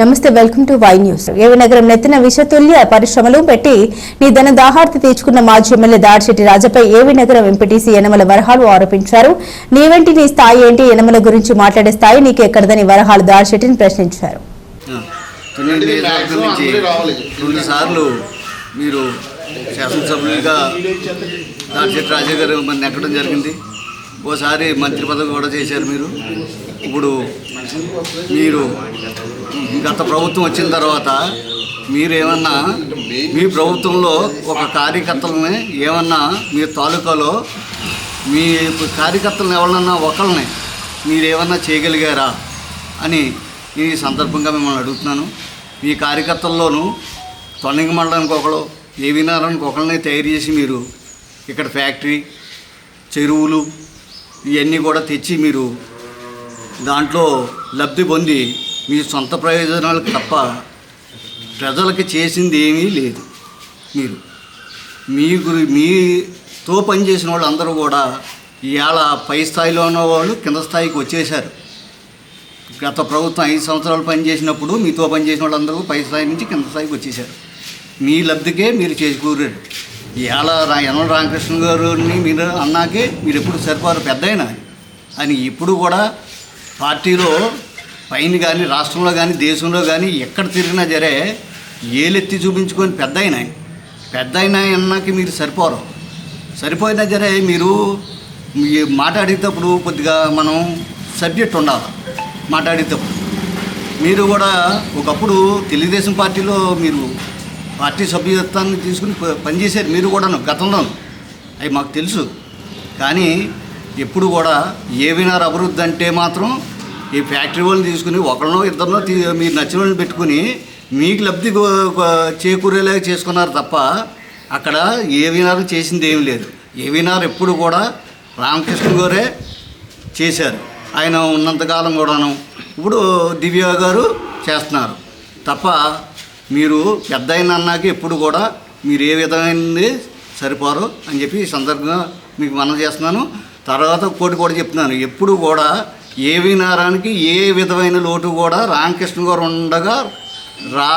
నమస్తే welcome to Y news ఏవి నగరం నెత్తిన విషతుల్య పరిశ్రమలు పెట్టి నీ ధన దాహార్తి తీర్చుకున్న మాజీ ఎమ్మెల్యే దాడిశెట్టి రాజపై ఏవి నగరం ఎంపీటీసీ యనమల వరహాలు ఆరోపించారు. నీవెంటి నీ స్థాయి ఏంటి? యనమల గురించి మాట్లాడే స్థాయి నీకెక్కడదని వరహాలు దాడిశెట్టిని ప్రశ్నించారు. మీరు శాసనసభ్యులుగా దాడిశెట్టి రాజా గారు మన నెక్కడం జరిగింది. ఓసారి మంత్రి పదవి కూడా చేశారు మీరు. ఇప్పుడు మీరు గత ప్రభుత్వం వచ్చిన తర్వాత మీరేమన్నా మీ ప్రభుత్వంలో ఒక కార్యకర్తలని ఏమన్నా మీ తాలూకాలో మీ కార్యకర్తలను ఎవరన్నా ఒకరిని మీరేమన్నా చేయగలిగారా అని ఈ సందర్భంగా మిమ్మల్ని అడుగుతున్నాను. మీ కార్యకర్తల్లోనూ తొండంగి మండలానికి ఒకళ్ళు ఏవినారానికి ఒకళ్ళని తయారు చేసి మీరు ఇక్కడ ఫ్యాక్టరీ చెరువులు ఇవన్నీ కూడా తెచ్చి మీరు దాంట్లో లబ్ధి పొంది మీ సొంత ప్రయోజనాలకు తప్ప ప్రజలకి చేసింది ఏమీ లేదు. మీరు మీ గురి మీతో పనిచేసిన వాళ్ళు అందరూ కూడా ఇవాళ పై స్థాయిలో ఉన్న వాళ్ళు కింద స్థాయికి వచ్చేసారు గత ప్రభుత్వం ఐదు సంవత్సరాలు పనిచేసినప్పుడు మీతో పనిచేసిన వాళ్ళందరూ పై స్థాయి నుంచి కింద స్థాయికి వచ్చేసారు మీ లబ్ధికే మీరు చేకూరారు. ఇవాళ రా యనమల రామకృష్ణ గారిని మీరు అన్నాకే మీరు ఎప్పుడు సరిపోరు పెద్ద అని ఇప్పుడు కూడా పార్టీలో పైన కానీ రాష్ట్రంలో కానీ దేశంలో కానీ ఎక్కడ తిరిగినా జరే ఏలెత్తి చూపించుకొని పెద్ద అయినా పెద్ద అయినా అన్నాకి మీరు సరిపోరు. సరిపోయినా జరే మీరు మాట్లాడేటప్పుడు కొద్దిగా మనం సబ్జెక్ట్ ఉండాలి. మాట్లాడేటప్పుడు. మీరు కూడా ఒకప్పుడు తెలుగుదేశం పార్టీలో మీరు పార్టీ సభ్యత్వాన్ని తీసుకుని ప- పనిచేశారు మీరు కూడాను గతంలో అవి మాకు తెలుసు. కానీ ఎప్పుడు కూడా ఏ వినారు అభివృద్ధి అంటే మాత్రం ఈ ఫ్యాక్టరీ వాళ్ళని తీసుకుని ఒకరినో ఇద్దరినో మీరు నచ్చిన వాళ్ళని పెట్టుకుని మీకు లబ్ధి చేకూరేలాగా చేసుకున్నారు తప్ప అక్కడ ఏ వినారు చేసింది ఏమీ లేదు. ఏ ఎప్పుడు కూడా రామకృష్ణ గారే చేశారు. ఆయన ఉన్నంతకాలం కూడాను ఇప్పుడు దివ్య గారు చేస్తున్నారు. తప్ప మీరు పెద్ద అయిన అన్నాక ఎప్పుడు కూడా మీరు ఏ విధమైనది సరిపోరు అని చెప్పి ఈ సందర్భంగా మీకు మనం చేస్తున్నాను. తర్వాత కోటి కూడా చెప్తున్నాను. ఎప్పుడు కూడా ఏవి నారానికి ఏ విధమైన లోటు కూడా రామకృష్ణ గారు ఉండగా రా